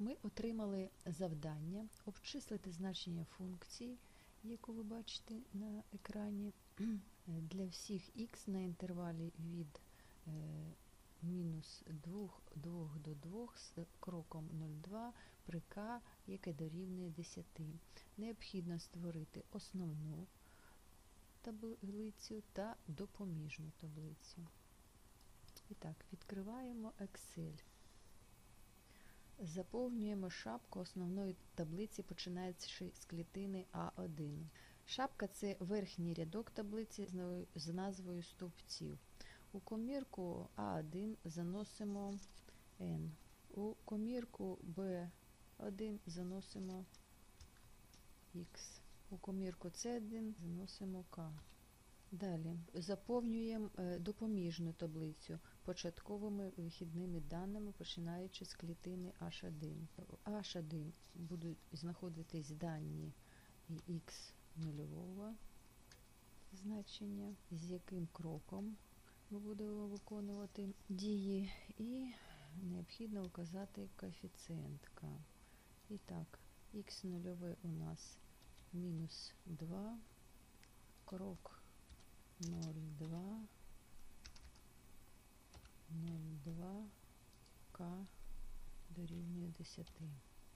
Ми отримали завдання обчислити значення функції, яку ви бачите на екрані, для всіх х на інтервалі від е, мінус 2, 2 до 2 з кроком 0,2 при k, яке дорівнює 10. Необхідно створити основну таблицю та допоміжну таблицю. І так, відкриваємо Excel. Заповнюємо шапку основної таблиці, починаючи з клітини А1. Шапка це верхній рядок таблиці з назвою стовпців. У комірку А1 заносимо N. У комірку B1 заносимо X. У комірку С1 заносимо К. Далі заповнюємо допоміжну таблицю початковими вихідними даними, починаючи з клітини H1. В H1 будуть знаходитись дані X нульового значення, з яким кроком ми будемо виконувати дії, і необхідно вказати коефіцієнт К. І так, Х нульове у нас мінус 2, крок 0,2, 0,2 К дорівнює 10.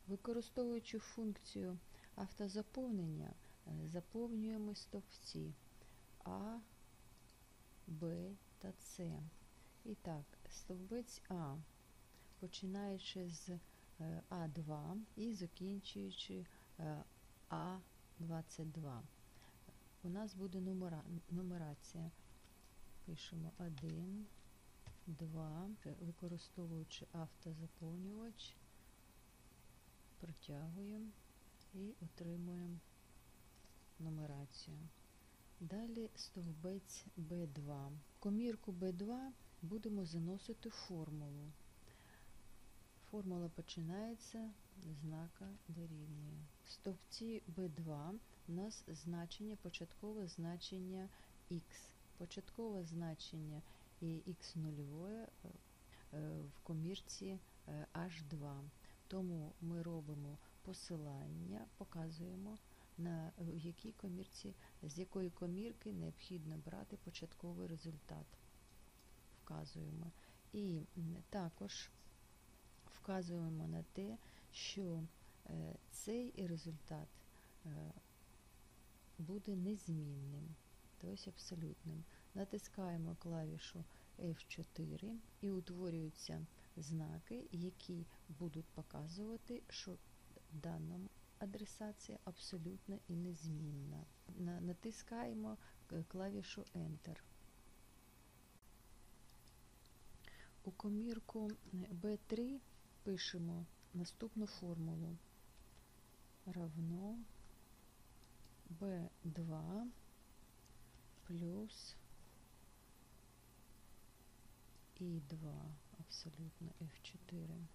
Використовуючи функцію автозаповнення, заповнюємо стовпці А, Б та С. І так, стовбець А, починаючи з А2 і закінчуючи А22 у нас буде нумера, нумерація. Пишемо 1, 2, використовуючи автозаповнювач, протягуємо і отримуємо нумерацію. Далі стовбець B2. Комірку B2 будемо заносити формулу. Формула починається з знака дорівнює. В стовпці B2 у нас значення, початкове значення х. Початкове значення х нульове в комірці H2. Тому ми робимо посилання, показуємо, на якій комірці, з якої комірки необхідно брати початковий результат. Вказуємо. І також вказуємо на те, що цей результат буде незмінним, тобто абсолютним. Натискаємо клавішу F4 і утворюються знаки, які будуть показувати, що дана адресація абсолютна і незмінна. Натискаємо клавішу Enter. У комірку B3 пишемо наступну формулу равно B2 плюс І2 абсолютно F4.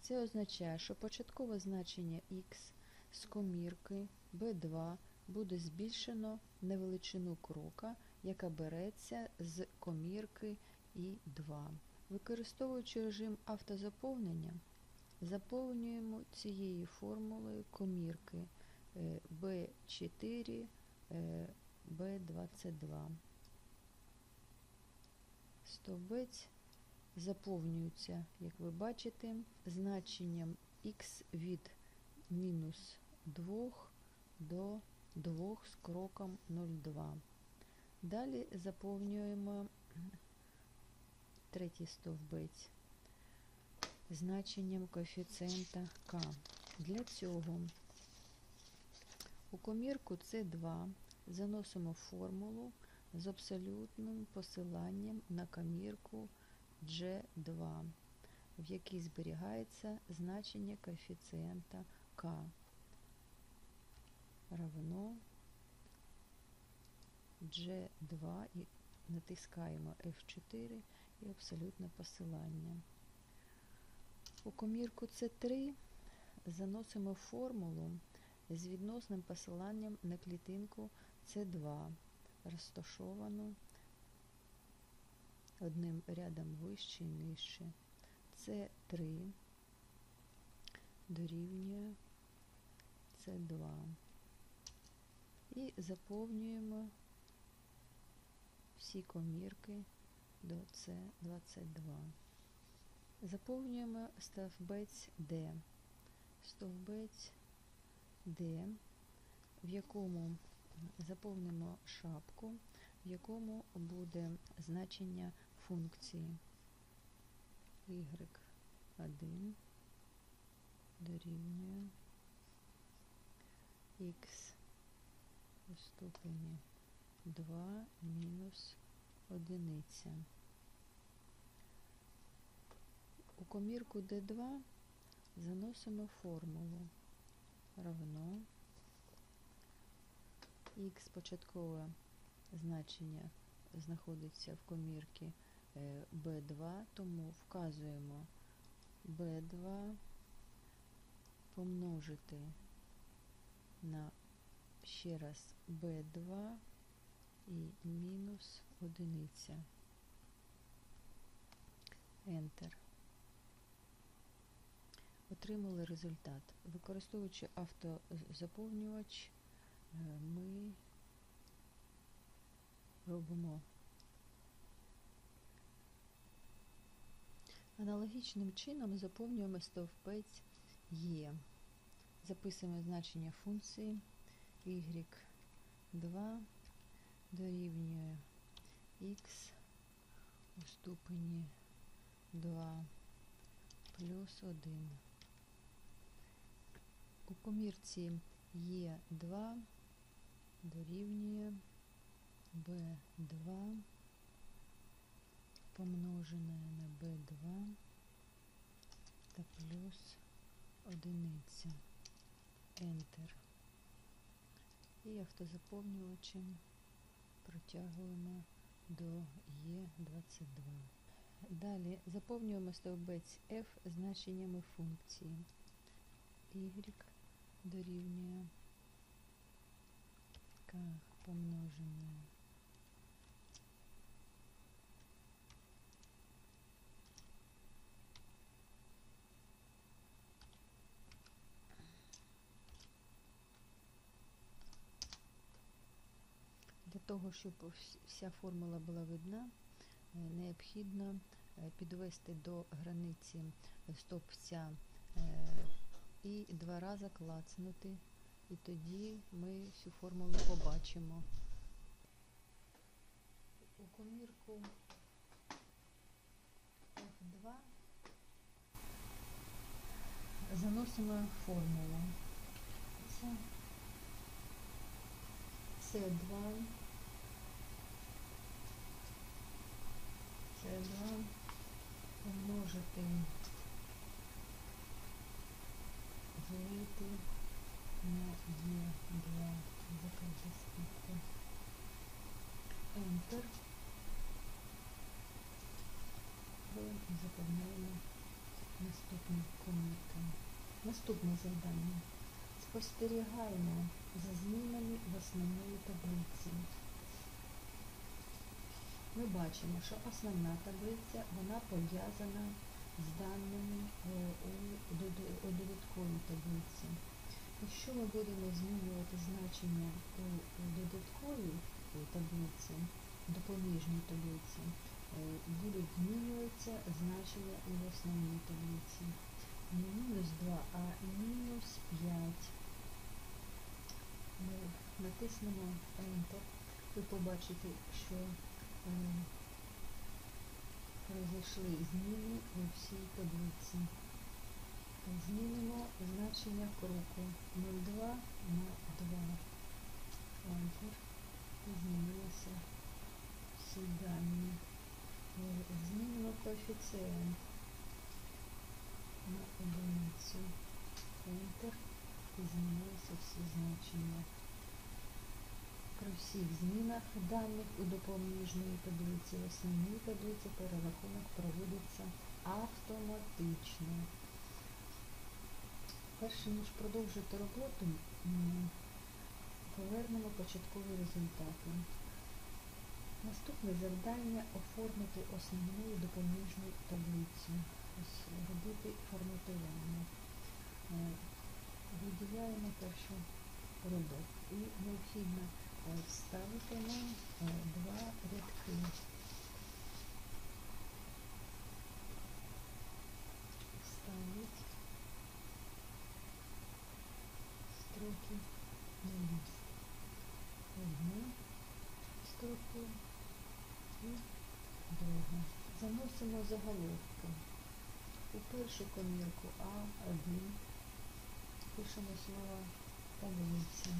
Це означає, що початкове значення Х з комірки B2 буде збільшено на величину крока, яка береться з комірки І2. Використовуючи режим автозаповнення, заповнюємо цією формулою комірки B4, B22. Стовбець заповнюється, як ви бачите, значенням х від мінус 2 до 2 з кроком 0,2. Далі заповнюємо третій стовбець значенням коефіцієнта К. Для цього у комірку С2 заносимо формулу з абсолютним посиланням на комірку G2, в якій зберігається значення коефіцієнта К равно G2 і натискаємо F4 і абсолютне посилання. У комірку С3 заносимо формулу з відносним посиланням на клітинку С2, розташовану одним рядом вище і нижче. С3 дорівнює С2. І заповнюємо всі комірки до С22. Заповнюємо стовбець D. Стовбець D, в якому заповнимо шапку, в якому буде значення функції y1 дорівнює x у ступені 2 мінус одиниця. У комірку D2 заносимо формулу равно x початкове значення знаходиться в комірці B2, тому вказуємо B2 помножити на ще раз B2 і мінус одиниця. Enter. Отримали результат. Використовуючи автозаповнювач, ми робимо аналогічним чином заповнюємо стовпець Є. Записуємо значення функції y2 дорівнює x у ступені 2 плюс 1. У комірці Е2 дорівнює b2 помножене на b2 та плюс одиниця. Enter. І автозаповнювачем протягуємо до Е22. Далі заповнюємо стовбець F значеннями функції y дорівнює k помножене Для того, щоб вся формула була видна, необхідно підвести до границі стовпця і два рази клацнути, і тоді ми всю формулу побачимо. У комірку F2 заносимо формулу. Це С2 С2 помножити ділити на Е2 закрити скидку. Enter. І заповняємо комірку. Наступне завдання. Спостерігаємо за змінами в основної таблиці. Ми бачимо, що основна таблиця вона пов'язана з даними у додатковій таблиці. Якщо ми будемо змінювати значення у додатковій таблиці, допоміжній таблиці, будуть змінюватися значення в основній таблиці. Не мінус 2, а мінус 5. Ми натиснемо Enter. Ви побачите, що произошли зміни у всій таблиці. Змінимо значення кроку 0,2 на 2. Enter. Змінилися всі дані. Змінимо коефіцієнт на одиницю. Enter. І змінилися всі значення. При всіх змінах даних у допоміжної таблиці в основній таблиці перерахунок проводиться автоматично. Перше, ніж продовжити роботу, повернемо початкові результати. Наступне завдання оформити основну і допоміжну таблицю. Ось робити форматування. Е, Виділяємо перший рядок і необхідно е, вставити нам е, два рядки. Вставить строки на лист. Одну строку. Заносимо заголовки. У першу комірку А1 пишемо слово таблиця.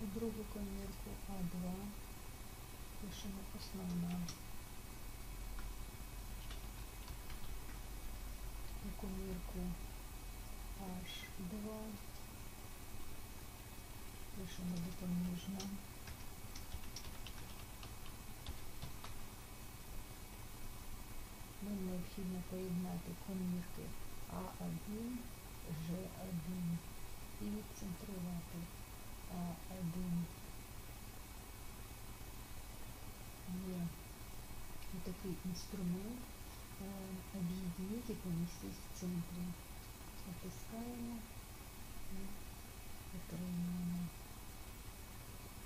У другу комірку А2 пишемо основна. У комірку H2 пишемо допоміжна. Нам необхідно поєднати комірки А1, Ж1 і відцентрувати А1. Є такий інструмент е, об'єдніть і помістіть в центрі. Натискаємо і отримуємо.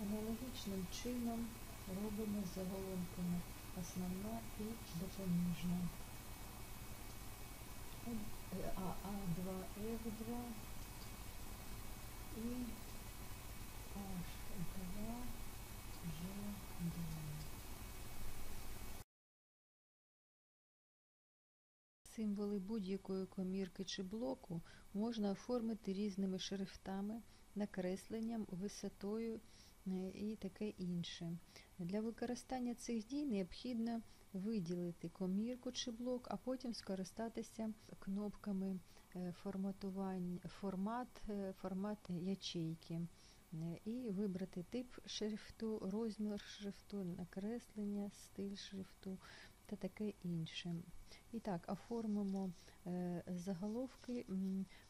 Аналогічним чином робимо з заголовками основна і допоміжна. Е, А, А2, F2 і H2, G2. Символи будь-якої комірки чи блоку можна оформити різними шрифтами, накресленням, висотою і таке інше. Для використання цих дій необхідно виділити комірку чи блок, а потім скористатися кнопками е, форматування, формат, е, формат ячейки е, і вибрати тип шрифту, розмір шрифту, накреслення, стиль шрифту та таке інше. І так, оформимо заголовки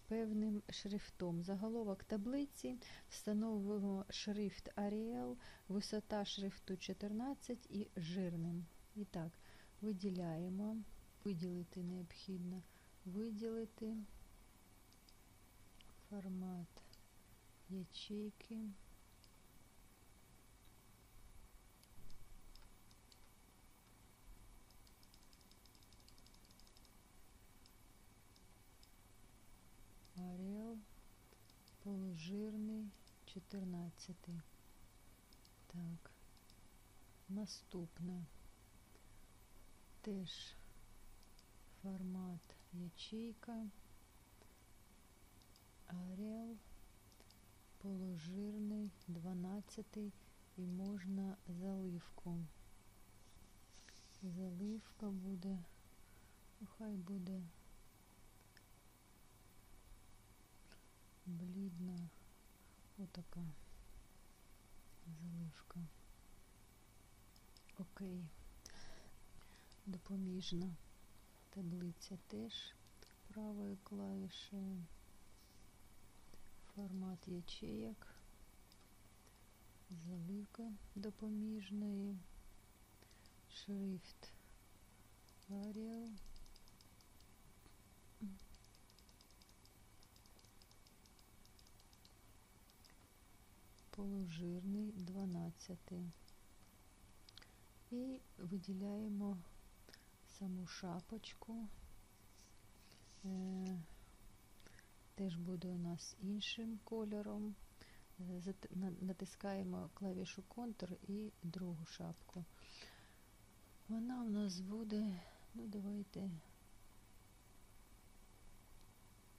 певним шрифтом. Заголовок таблиці, встановимо шрифт Arial, висота шрифту 14 і жирним. І так, виділяємо, виділити необхідно, виділити формат ячейки. Орел полужирний 14. Так. Наступне. Теж формат ячейка. Орел полужирний 12 і можна заливку. Заливка буде, ну, хай буде блідна отака заливка. Окей. Допоміжна таблиця теж правою клавішею. Формат ячеек. Заливка допоміжної. Шрифт Arial. Полужирний 12. І виділяємо саму шапочку. Е, теж буде у нас іншим кольором. Е, Натискаємо клавішу Ctrl і другу шапку. Вона у нас буде, ну давайте,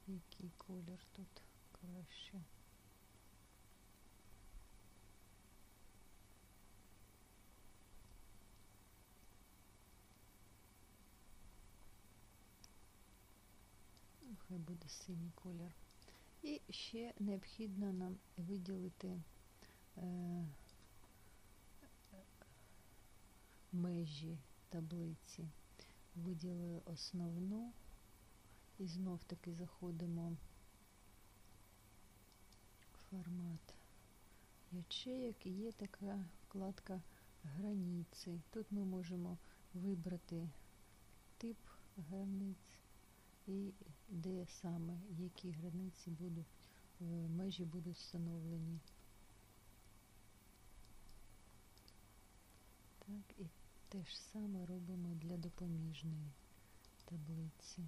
який колір тут краще. Хай буде синій колір. І ще необхідно нам виділити е, межі таблиці. Виділили основну і знов таки заходимо в формат ячеїк і є така вкладка границі. Тут ми можемо вибрати тип границь і де саме, які границі будуть, е, межі будуть встановлені. Так, і те ж саме робимо для допоміжної таблиці.